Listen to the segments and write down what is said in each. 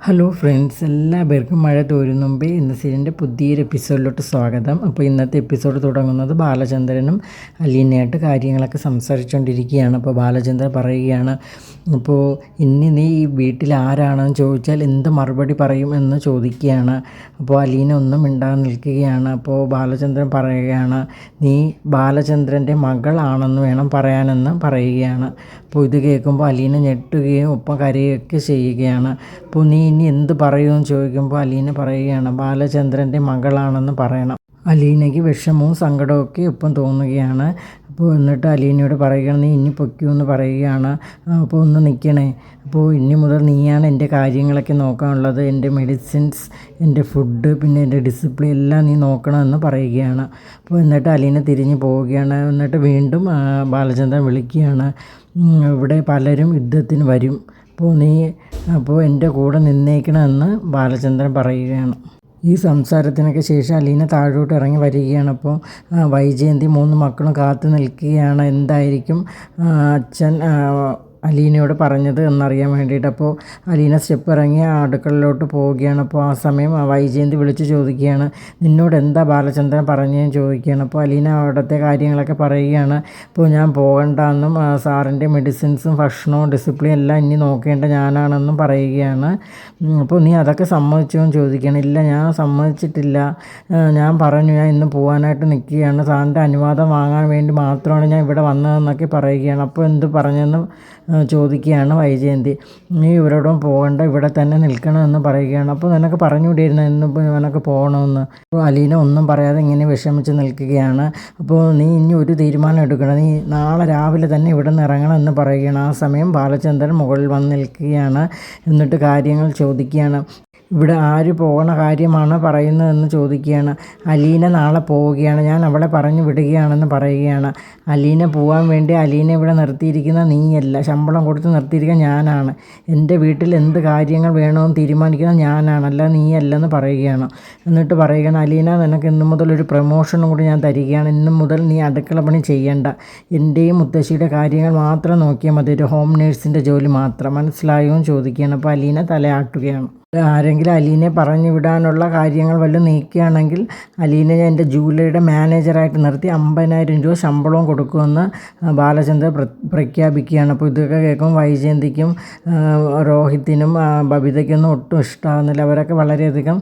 Hello friends എല്ലാവർക്കും മഴ തോരും മുമ്പേ എന്ന സീരിയലിന്റെ പുതിയൊരു എപ്പിസോഡിലോട്ട് സ്വാഗതം. അപ്പോൾ ഇന്നത്തെ എപ്പിസോഡ് തുടങ്ങുന്നത് ബാലചന്ദ്രനും അലീനയായിട്ട് കാര്യങ്ങളൊക്കെ സംസാരിച്ചുകൊണ്ടിരിക്കുകയാണ് അപ്പോൾ ബാലചന്ദ്രൻ പറയുകയാണ് അപ്പോൾ ഇനി നീ ഈ വീട്ടിൽ ആരാണെന്ന് ചോദിച്ചാൽ എന്ത് മറുപടി പറയും? എന്ന് ചോദിക്കുകയാണ്. അപ്പോൾ അലീന ഒന്നും മിണ്ടാതെ നിൽക്കുകയാണ്. അപ്പോൾ ബാലചന്ദ്രൻ പറയുകയാണ് നീ ബാലചന്ദ്രന്റെ മകളാണെന്ന് വേണം പറയാനെന്ന് പറയുകയാണ്. അപ്പോൾ ഇത് കേൾക്കുമ്പോൾ അലീന ഞെട്ടുകയും ഒപ്പം കരയുകയൊക്കെ ചെയ്യുകയാണ്. അപ്പോൾ നീ ഇനി എന്ത് പറയുമെന്ന് ചോദിക്കുമ്പോൾ അലീന പറയുകയാണ് ബാലചന്ദ്രന്റെ മകളാണെന്ന് പറയണം. അലീനയ്ക്ക് വിഷമവും സങ്കടവും ഒക്കെ ഒപ്പം തോന്നുകയാണ്. അപ്പോൾ എന്നിട്ട് അലീനയോട് പറയുകയാണ് നീ ഇനി പൊക്കിയെന്ന് പറയുകയാണ്. അപ്പോൾ ഒന്ന് നിൽക്കണേ. അപ്പോൾ ഇനി മുതൽ നീയാണ് എന്റെ കാര്യങ്ങളൊക്കെ നോക്കാനുള്ളത്. എന്റെ മെഡിസിൻസ് എന്റെ ഫുഡ് പിന്നെ എന്റെ ഡിസിപ്ലിൻ എല്ലാം നീ നോക്കണമെന്ന് പറയുകയാണ്. അപ്പോൾ എന്നിട്ട് അലീന തിരിഞ്ഞ് പോവുകയാണ്. എന്നിട്ട് വീണ്ടും ബാലചന്ദ്രൻ വിളിക്കുകയാണ് ഇവിടെ പലരും യുദ്ധത്തിന് വരും. അപ്പോൾ നീ അപ്പോൾ എന്റെ കൂടെ നിന്നേക്കണമെന്ന് ബാലചന്ദ്രൻ പറയുകയാണ്. ഈ സംസാരത്തിനൊക്കെ ശേഷം അലീന താഴോട്ട് ഇറങ്ങി വരികയാണ്. അപ്പോൾ വൈജയന്തി മൂന്ന് മക്കളും കാത്തു നിൽക്കുകയാണ്. എന്തായിരിക്കും അച്ഛൻ അലീനയോട് പറഞ്ഞത് എന്നറിയാൻ വേണ്ടിയിട്ട്. അപ്പോൾ അലീന സ്റ്റെപ്പ് ഇറങ്ങി അടുക്കളയിലോട്ട് പോവുകയാണ്. അപ്പോൾ ആ സമയം വൈജയന്തി വിളിച്ച് ചോദിക്കുകയാണ് നിന്നോട് എന്താ ബാലചന്ദ്രൻ പറഞ്ഞതെന്ന് ചോദിക്കുകയാണ്. അപ്പോൾ അലീന അവിടുത്തെ കാര്യങ്ങളൊക്കെ പറയുകയാണ് അപ്പോൾ ഞാൻ പോകണ്ടെന്നും സാറിന്റെ മെഡിസിൻസും ഭക്ഷണവും ഡിസിപ്ലിൻ എല്ലാം ഇനി നോക്കേണ്ട ഞാനാണെന്നും പറയുകയാണ്. അപ്പോൾ നീ അതൊക്കെ സമ്മതിച്ചോ? എന്ന് ചോദിക്കുകയാണ്. ഇല്ല ഞാൻ സമ്മതിച്ചിട്ടില്ല. ഞാൻ പറഞ്ഞു ഞാൻ ഇന്ന് പോകാനായിട്ട് നിൽക്കുകയാണ്. സാറിന്റെ അനുവാദം വാങ്ങാൻ വേണ്ടി മാത്രമാണ് ഞാൻ ഇവിടെ വന്നതെന്നൊക്കെ പറയുകയാണ്. അപ്പോൾ എന്ത് പറഞ്ഞെന്നും ചോദിക്കുകയാണ് വൈജയന്തി. നീ ഇവരോടും പോകണ്ട ഇവിടെ തന്നെ നിൽക്കണമെന്ന് പറയുകയാണ്. അപ്പോൾ നിനക്ക് പറഞ്ഞുകൂടിയിരുന്നു ഇന്ന് നിനക്ക് പോകണമെന്ന്. അപ്പോൾ അലീന ഒന്നും പറയാതെ ഇങ്ങനെ വിഷമിച്ച് നിൽക്കുകയാണ്. അപ്പോൾ നീ ഇനി ഒരു തീരുമാനം എടുക്കണം. നീ നാളെ രാവിലെ തന്നെ ഇവിടെ നിന്ന് ഇറങ്ങണം എന്ന് പറയുകയാണ്. ആ സമയം ബാലചന്ദ്രൻ മുകളിൽ വന്ന് നിൽക്കുകയാണ്. എന്നിട്ട് കാര്യങ്ങൾ ചോദിക്കുകയാണ്. ഇവിടെ ആര് പോകണ കാര്യമാണ് പറയുന്നതെന്ന് ചോദിക്കുകയാണ്. അലീന നാളെ പോവുകയാണ്. ഞാൻ അവളെ പറഞ്ഞു വിടുകയാണെന്ന് പറയുകയാണ്. അലീന പോകാൻ വേണ്ടി അലീന ഇവിടെ നിർത്തിയിരിക്കുന്ന നീയല്ല. ശമ്പളം കൊടുത്ത് നിർത്തിയിരിക്കുന്ന ഞാനാണ്. എന്റെ വീട്ടിൽ എന്ത് കാര്യങ്ങൾ വേണമെന്ന് തീരുമാനിക്കുന്നത് ഞാനാണല്ല നീയല്ലെന്ന് പറയുകയാണ്. എന്നിട്ട് പറയുകയാണ് അലീന നിനക്ക് ഇന്നു മുതൽ ഒരു പ്രൊമോഷനും കൂടി ഞാൻ തരികയാണ്. ഇന്നു മുതൽ നീ അടുക്കള പണി ചെയ്യേണ്ട. എന്റെയും മുത്തശ്ശിയുടെ കാര്യങ്ങൾ മാത്രം നോക്കിയാൽ മതി. ഒരു ഹോം നേഴ്സിന്റെ ജോലി മാത്രം. മനസ്സിലായോ എന്ന് ചോദിക്കുകയാണ്. അപ്പോൾ അലീന തലയാട്ടുകയാണ്. ആരെങ്കിലും അലീനെ പറഞ്ഞു വിടാനുള്ള കാര്യങ്ങൾ വല്ലതും നീക്കുകയാണെങ്കിൽ അലീനെ എന്റെ ജൂലൈയുടെ മാനേജറായിട്ട് നിർത്തി അമ്പതിനായിരം രൂപ ശമ്പളവും കൊടുക്കുമെന്ന് ബാലചന്ദ്ര പ്ര പ്രഖ്യാപിക്കുകയാണ്. അപ്പോൾ ഇതൊക്കെ കേൾക്കും വൈജയന്തിക്കും രോഹിത്തിനും ബബിതയ്ക്കൊന്നും ഒട്ടും ഇഷ്ടമാകുന്നില്ല അവരൊക്കെ വളരെയധികം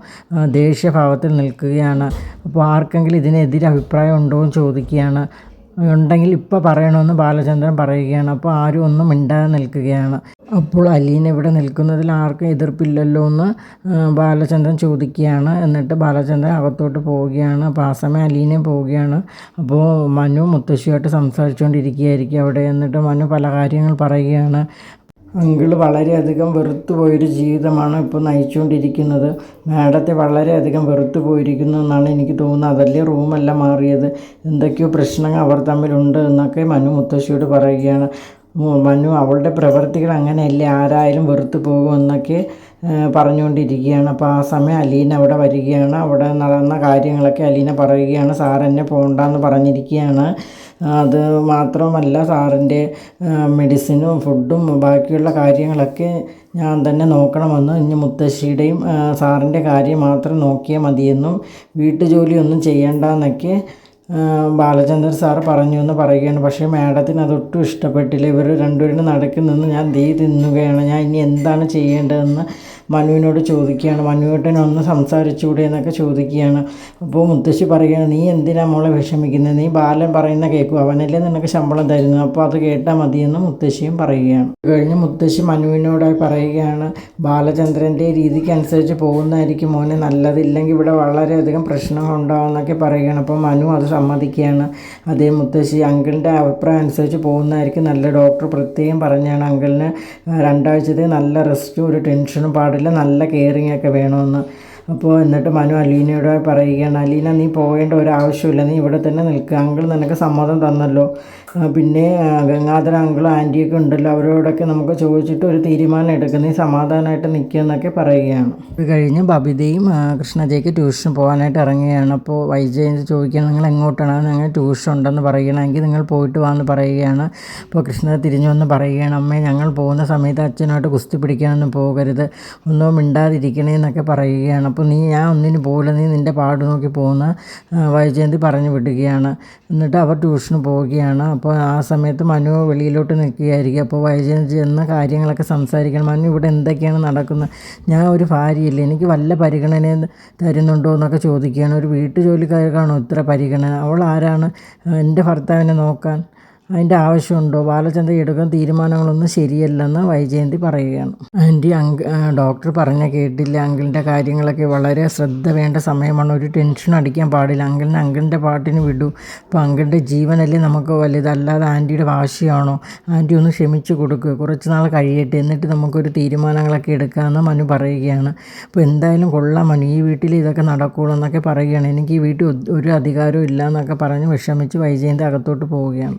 ദേഷ്യഭാവത്തിൽ നിൽക്കുകയാണ്. അപ്പോൾ ആർക്കെങ്കിലും ഇതിനെതിരെ അഭിപ്രായം ഉണ്ടോ എന്ന് ചോദിക്കുകയാണ്. ഉണ്ടെങ്കിൽ ഇപ്പോൾ പറയണമെന്ന് ബാലചന്ദ്രൻ പറയുകയാണ്. അപ്പോൾ ആരും ഒന്നും മിണ്ടാതെ നിൽക്കുകയാണ്. അപ്പോൾ അലീൻ ഇവിടെ നിൽക്കുന്നതിൽ ആർക്കും എതിർപ്പില്ലല്ലോ എന്ന് ബാലചന്ദ്രൻ ചോദിക്കുകയാണ്. എന്നിട്ട് ബാലചന്ദ്രൻ അകത്തോട്ട് പോവുകയാണ്. അപ്പോൾ ആ സമയം അലീനെ പോവുകയാണ്. അപ്പോൾ മനു മുത്തശ്ശിയായിട്ട് സംസാരിച്ചുകൊണ്ടിരിക്കുകയായിരിക്കും അവിടെ. എന്നിട്ട് മനു പല കാര്യങ്ങൾ പറയുകയാണ്. അങ്കിൾ വളരെയധികം വെറുത്തു പോയൊരു ജീവിതമാണ് ഇപ്പോൾ നയിച്ചുകൊണ്ടിരിക്കുന്നത്. മാഡത്തെ വളരെയധികം വെറുത്തു പോയിരിക്കുന്നു എന്നാണ് എനിക്ക് തോന്നുന്നത്. അതല്ലേ റൂമല്ല മാറിയത്. എന്തൊക്കെയോ പ്രശ്നങ്ങൾ അവർ തമ്മിലുണ്ട് എന്നൊക്കെ മനു മുത്തശ്ശിയോട് പറയുകയാണ്. മനു അവളുടെ പ്രവർത്തികൾ അങ്ങനെയല്ലേ? ആരായാലും വെറുത്തു പോകുമെന്നൊക്കെ പറഞ്ഞുകൊണ്ടിരിക്കുകയാണ്. അപ്പോൾ ആ സമയം അലീന അവിടെ വരികയാണ്. അവിടെ നടന്ന കാര്യങ്ങളൊക്കെ അലീന പറയുകയാണ്. സാർ എന്നെ പോകണ്ടെന്ന് പറഞ്ഞിരിക്കുകയാണ്. അത് മാത്രമല്ല സാറിന്റെ മെഡിസിനും ഫുഡും ബാക്കിയുള്ള കാര്യങ്ങളൊക്കെ ഞാൻ തന്നെ നോക്കണമെന്ന് ഇനി മുത്തശ്ശിയുടെയും സാറിന്റെ കാര്യം മാത്രം നോക്കിയാൽ മതിയെന്നും വീട്ടുജോലിയൊന്നും ചെയ്യേണ്ട എന്നൊക്കെ ബാലചന്ദ്രൻ സാർ പറഞ്ഞു എന്ന് പറയുകയാണ്. പക്ഷേ മാഡത്തിന് അതൊട്ടും ഇഷ്ടപ്പെട്ടില്ല. ഇവർ രണ്ടുപേരും നടക്കുന്നു നിന്ന് ഞാൻ ദീ തിന്നുകയാണ്. ഞാൻ ഇനി എന്താണ് ചെയ്യേണ്ടതെന്ന് മനുവിനോട് ചോദിക്കുകയാണ്. മനുവേട്ടനെ ഒന്ന് സംസാരിച്ചുകൂടെ എന്നൊക്കെ ചോദിക്കുകയാണ്. അപ്പോൾ മുത്തശ്ശി പറയുകയാണ് നീ എന്തിനാ മോളെ വിഷമിക്കുന്നത് നീ ബാലൻ പറയുന്ന കേൾക്കും അവനല്ലേ നിനക്ക് ശമ്പളം തരുന്നത്? അപ്പോൾ അത് കേട്ടാൽ മതിയെന്ന് മുത്തശ്ശിയും പറയുകയാണ്. കഴിഞ്ഞ് മുത്തശ്ശി മനുവിനോടായി പറയുകയാണ് ബാലചന്ദ്രന്റെ രീതിക്ക് അനുസരിച്ച് പോകുന്നതായിരിക്കും മോനെ. നല്ലത് ഇല്ലെങ്കിൽ ഇവിടെ വളരെയധികം പ്രശ്നങ്ങൾ ഉണ്ടാകുമെന്നൊക്കെ പറയുകയാണ്. അപ്പോൾ മനു അത് സമ്മതിക്കുകയാണ്. അതേ മുത്തശ്ശി അങ്കിളിന്റെ അഭിപ്രായം അനുസരിച്ച് പോകുന്നതായിരിക്കും. നല്ല ഡോക്ടർ പ്രത്യേകം പറഞ്ഞാണ് അങ്കിളിന് രണ്ടാഴ്ചത്തെ നല്ല റെസ്റ്റും ഒരു ടെൻഷനും പാടില്ല. നല്ല കെയറിങ് ഒക്കെ വേണമെന്ന്. അപ്പോൾ എന്നിട്ട് മനു അലീനയോട് പറയുകയാണ് അലീന നീ പോകേണ്ട ഒരു ആവശ്യമില്ല നീ ഇവിടെ തന്നെ നിൽക്കുക അങ്കിൾ നിനക്ക് സമ്മതം തന്നല്ലോ. പിന്നെ ഗംഗാധര അങ്കിളും ആന്റിയൊക്കെ ഉണ്ടല്ലോ. അവരോടൊക്കെ നമുക്ക് ചോദിച്ചിട്ട് ഒരു തീരുമാനം എടുക്കുന്നത് സമാധാനമായിട്ട് നിൽക്കുക എന്നൊക്കെ പറയുകയാണ്. ഇത് കഴിഞ്ഞ് ബബിതയും കൃഷ്ണജയ്ക്ക് ട്യൂഷൻ പോകാനായിട്ട് ഇറങ്ങുകയാണ്. അപ്പോൾ വൈജയന്ത് ചോദിക്കുകയാണ് നിങ്ങൾ എങ്ങോട്ടാണ്? ഞങ്ങൾ ട്യൂഷൻ ഉണ്ടെന്ന് പറയണമെങ്കിൽ നിങ്ങൾ പോയിട്ട് വാന്ന് പറയുകയാണ്. അപ്പോൾ കൃഷ്ണ തിരിഞ്ഞു വന്ന് പറയുകയാണ് അമ്മേ ഞങ്ങൾ പോകുന്ന സമയത്ത് അച്ഛനായിട്ട് കുസ്തി പിടിക്കാനൊന്നും പോകരുത്. ഒന്നും മിണ്ടാതിരിക്കണേ എന്നൊക്കെ പറയുകയാണ്. അപ്പോൾ നീ ഞാൻ ഒന്നിനും പോകില്ല. നീ നിന്റെ പാട് നോക്കി പോകുന്ന വൈജയന്തി പറഞ്ഞു വിടുകയാണ്. എന്നിട്ട് അവർ ട്യൂഷന് പോവുകയാണ്. അപ്പോൾ ആ സമയത്ത് മനു വെളിയിലോട്ട് നിൽക്കുകയായിരിക്കും. അപ്പോൾ വൈജയന്തി ചെന്ന് കാര്യങ്ങളൊക്കെ സംസാരിക്കണം. മനു ഇവിടെ എന്തൊക്കെയാണ് നടക്കുന്നത്? ഞാൻ ഒരു ഭാര്യയില്ല? എനിക്ക് വല്ല പരിഗണനയും തരുന്നുണ്ടോ എന്നൊക്കെ ചോദിക്കുകയാണ്. ഒരു വീട്ടു ജോലിക്കാർക്കാണോ ഇത്ര പരിഗണന? അവൾ ആരാണ്? എന്റെ ഭർത്താവിനെ നോക്കാൻ അതിന്റെ ആവശ്യമുണ്ടോ? ബാലചന്ദ്ര എടുക്കുന്ന തീരുമാനങ്ങളൊന്നും ശരിയല്ലെന്ന് വൈജയന്തി പറയുകയാണ്. ആന്റി അങ്ക് ഡോക്ടർ പറഞ്ഞ കേട്ടില്ല. അങ്കിളിന്റെ കാര്യങ്ങളൊക്കെ വളരെ ശ്രദ്ധ വേണ്ട സമയമാണ്. ഒരു ടെൻഷൻ അടിക്കാൻ പാടില്ല. അങ്കിളിനെ അങ്കിളിന്റെ പാട്ടിന് വിടൂ. അപ്പോൾ അങ്കിളിന്റെ ജീവനല്ലേ നമുക്ക് വലുത്. അല്ലാതെ ആന്റിയുടെ വാശിയാണോ? ആന്റി ഒന്ന് ക്ഷമിച്ചു കൊടുക്കുക കുറച്ച് നാൾ കഴിയട്ടെ. എന്നിട്ട് നമുക്കൊരു തീരുമാനങ്ങളൊക്കെ എടുക്കാമെന്ന് മനു പറയുകയാണ്. അപ്പോൾ എന്തായാലും കൊള്ളാം മനു. ഈ വീട്ടിൽ ഇതൊക്കെ നടക്കുള്ളൂ എന്നൊക്കെ പറയുകയാണ്. എനിക്ക് ഈ വീട്ടിൽ ഒരു അധികാരവും ഇല്ല എന്നൊക്കെ പറഞ്ഞ് വിഷമിച്ച് വൈജയന്തി അകത്തോട്ട് പോവുകയാണ്.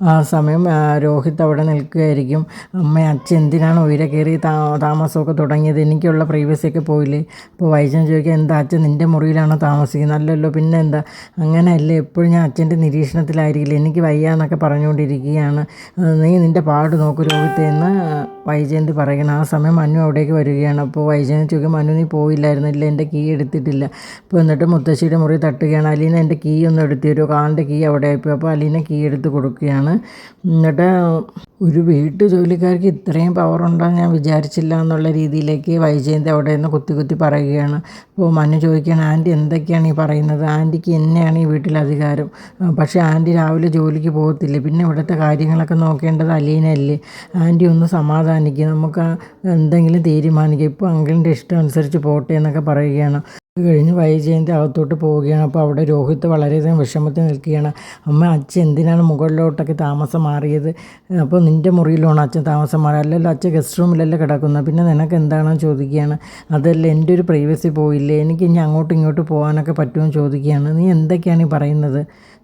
ആ സമയം രോഹിത് അവിടെ നിൽക്കുകയായിരിക്കും. അമ്മ അച്ഛൻ എന്തിനാണ് ഉയരെ കയറി താ താമസമൊക്കെ തുടങ്ങിയത്? എനിക്കുള്ള പ്രൈവസിയൊക്കെ പോയില്ലേ? അപ്പോൾ വൈജൻ ചോദിക്കുക എന്താ അച്ഛൻ നിന്റെ മുറിയിലാണോ താമസിക്കുന്നത് അല്ലല്ലോ പിന്നെ എന്താ അങ്ങനെയല്ലേ എപ്പോഴും ഞാൻ അച്ഛന്റെ നിരീക്ഷണത്തിലായിരിക്കില്ല? എനിക്ക് വയ്യ എന്നൊക്കെ പറഞ്ഞുകൊണ്ടിരിക്കുകയാണ് നീ നിന്റെ പാട് നോക്കൂ രോഹിത്തെ എന്ന് വൈജയന്തി പറയണം ആ സമയം മനു അവിടേക്ക് വരികയാണ്. അപ്പോൾ വൈജയന്തി ചോദിക്കും മനു നീ പോയില്ലായിരുന്നു ഇല്ല എന്റെ കീ എടുത്തിട്ടില്ല. അപ്പോൾ എന്നിട്ട് മുത്തശ്ശിയുടെ മുറി തട്ടുകയാണ്. അലീന എന്റെ കീ ഒന്ന് എടുത്തു തരുമോ കാറിന്റെ കീ അവിടെ ആയിപ്പോയി. അപ്പോൾ അലീന കീ എടുത്ത് കൊടുക്കുകയാണ്. എന്നിട്ട് ഒരു വീട്ടു ജോലിക്കാർക്ക് ഇത്രയും പവർ ഉണ്ടെന്ന് ഞാൻ വിചാരിച്ചില്ല എന്നുള്ള രീതിയിലേക്ക് വൈജയന്തി അവിടെ നിന്ന് കുത്തി കുത്തി പറയുകയാണ്. അപ്പോൾ മനു ചോദിക്കുകയാണ് ആന്റി എന്തൊക്കെയാണ് ഈ പറയുന്നത്? ആന്റിക്ക് എന്നെയാണ് ഈ വീട്ടിൽ അധികാരം. പക്ഷേ ആന്റി രാവിലെ ജോലിക്ക് പോകത്തില്ലേ. പിന്നെ ഇവിടുത്തെ കാര്യങ്ങളൊക്കെ നോക്കേണ്ടത് അലീനയല്ലേ? ആന്റി ഒന്ന് സമാധാനിക്കുക നമുക്ക് എന്തെങ്കിലും തീരുമാനിക്കുക. ഇപ്പോൾ അങ്കിളിന്റെ ഇഷ്ടം അനുസരിച്ച് പോട്ടെ എന്നൊക്കെ പറയുകയാണ്. അത് കഴിഞ്ഞ് വൈജയന്തി അകത്തോട്ട് പോവുകയാണ്. അപ്പോൾ അവിടെ രോഹിത് വളരെയധികം വിഷമത്തിൽ നിൽക്കുകയാണ്. അമ്മ അച്ഛൻ എന്തിനാണ് മുകളിലോട്ടൊക്കെ താമസം മാറിയത്? അപ്പോൾ നിന്റെ മുറിയിലാണ് അച്ഛൻ താമസം മാറിയത്? അല്ലല്ലോ അച്ഛൻ ഗസ്റ്റ് റൂമിലല്ലേ കിടക്കുന്നത്. പിന്നെ നിനക്ക് എന്താണെന്ന് ചോദിക്കുകയാണ്? അതല്ല എന്റെ ഒരു പ്രൈവസി പോയില്ലേ. എനിക്ക് ഇനി അങ്ങോട്ടും ഇങ്ങോട്ടും പോകാനൊക്കെ പറ്റുമെന്ന് ചോദിക്കുകയാണ്. നീ എന്തൊക്കെയാണ് ഈ പറയുന്നത്?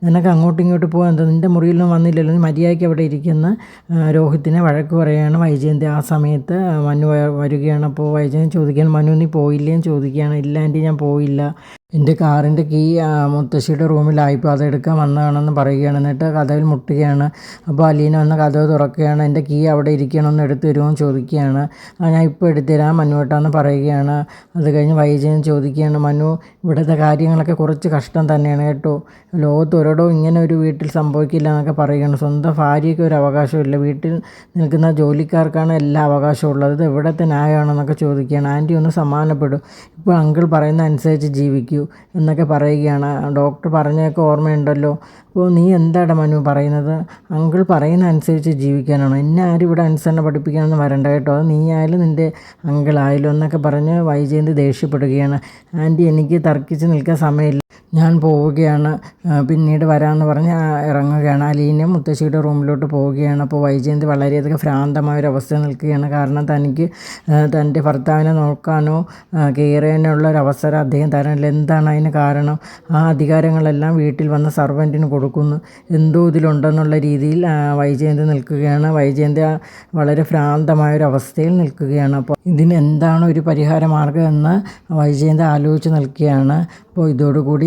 നിനക്ക് അങ്ങോട്ടും ഇങ്ങോട്ടും പോകാൻ എന്താ? നിന്റെ മുറിയിലൊന്നും വന്നില്ലല്ലോ. മര്യാദയ്ക്ക് അവിടെ ഇരിക്കുന്ന. രോഹിത്തിനെ വഴക്ക് പറയുകയാണ് വൈജയന്തി ആ സമയത്ത് മനു വരികയാണ്. അപ്പോൾ വൈജയന്തി ചോദിക്കുകയാണ് മനു നീ പോയില്ലേ എന്ന് ചോദിക്കുകയാണ്. ഇല്ല ആന്റി ഞാൻ പോയില്ല. എന്റെ കാറിന്റെ കീ മുത്തശ്ശിയുടെ റൂമിലായിപ്പോൾ അതെടുക്കാൻ വന്നതാണെന്ന് പറയുകയാണ്. എന്നിട്ട് കഥയിൽ മുട്ടുകയാണ്. അപ്പോൾ അലീന വന്ന് കഥ തുറക്കുകയാണ്. എന്റെ കീ അവിടെ ഇരിക്കണമെന്ന് എടുത്തു തരുമോ ചോദിക്കുകയാണ്. ഞാൻ ഇപ്പോൾ എടുത്തുതരാം മനുവേട്ടാന്ന് പറയുകയാണ്. അത് കഴിഞ്ഞ് വൈജയൻ ചോദിക്കുകയാണ് മനു ഇവിടുത്തെ കാര്യങ്ങളൊക്കെ കുറച്ച് കഷ്ടം തന്നെയാണ് കേട്ടോ. ലോകത്ത് ഒരിടവും ഇങ്ങനെ ഒരു വീട്ടിൽ സംഭവിക്കില്ല എന്നൊക്കെ പറയുകയാണ്. സ്വന്തം ഭാര്യയ്ക്ക് ഒരു അവകാശമില്ല വീട്ടിൽ നിൽക്കുന്ന ജോലിക്കാർക്കാണ് എല്ലാ അവകാശവും ഉള്ളത്. ഇത് എവിടത്തെ ന്യായമാണെന്നൊക്കെ ചോദിക്കുകയാണ്. ആന്റി ഒന്ന് സമാനപ്പെടും ഇപ്പോൾ അങ്കിൾ പറയുന്ന അനുസരിച്ച് ജീവിക്കൂ. എന്നൊക്കെ പറയുകയാണ്. ഡോക്ടർ പറഞ്ഞതൊക്കെ ഓർമ്മയുണ്ടല്ലോ. അപ്പോൾ നീ എന്താടാ മനു പറയുന്നത്? അങ്കിൾ പറയുന്ന അനുസരിച്ച് ജീവിക്കാനാണോ? എന്നെ ആരും ഇവിടെ അനുസരണ പഠിപ്പിക്കാനൊന്നും വരണ്ട കേട്ടോ. അത് നീ ആയാലും നിന്റെ അങ്കിളായാലും എന്നൊക്കെ പറഞ്ഞ് വൈജയന്തി ദേഷ്യപ്പെടുകയാണ്. ആന്റി എനിക്ക് തർക്കിച്ച് നിൽക്കാൻ സമയമില്ല. ഞാൻ പോവുകയാണ്. പിന്നീട് വരാമെന്ന് പറഞ്ഞ് ഇറങ്ങുകയാണ്. അലീനയും മുത്തശ്ശിയുടെ റൂമിലോട്ട് പോവുകയാണ്. അപ്പോൾ വൈജയന്തി വളരെയധികം ഭ്രാന്തമായ ഒരു അവസ്ഥ നിൽക്കുകയാണ്. കാരണം തനിക്ക് തന്റെ ഭർത്താവിനെ നോക്കാനോ കെയർ ചെയ്യാനുള്ള ഒരു അവസരം അദ്ദേഹം തരാനില്ല എന്താണ് അതിന് കാരണം? ആ അധികാരങ്ങളെല്ലാം വീട്ടിൽ വന്ന സർവന്റിന് കൊടുക്കുന്നു. എന്തോ ഇതിലുണ്ടെന്നുള്ള രീതിയിൽ വൈജയന്തി നിൽക്കുകയാണ്. വൈജയന്തി വളരെ ഭ്രാന്തമായ ഒരു അവസ്ഥയിൽ നിൽക്കുകയാണ്. അപ്പോൾ ഇതിന് എന്താണ് ഒരു പരിഹാര മാർഗം എന്ന് വൈജയന്തി ആലോചിച്ച് നിൽക്കുകയാണ്. അപ്പോൾ ഇതോടുകൂടി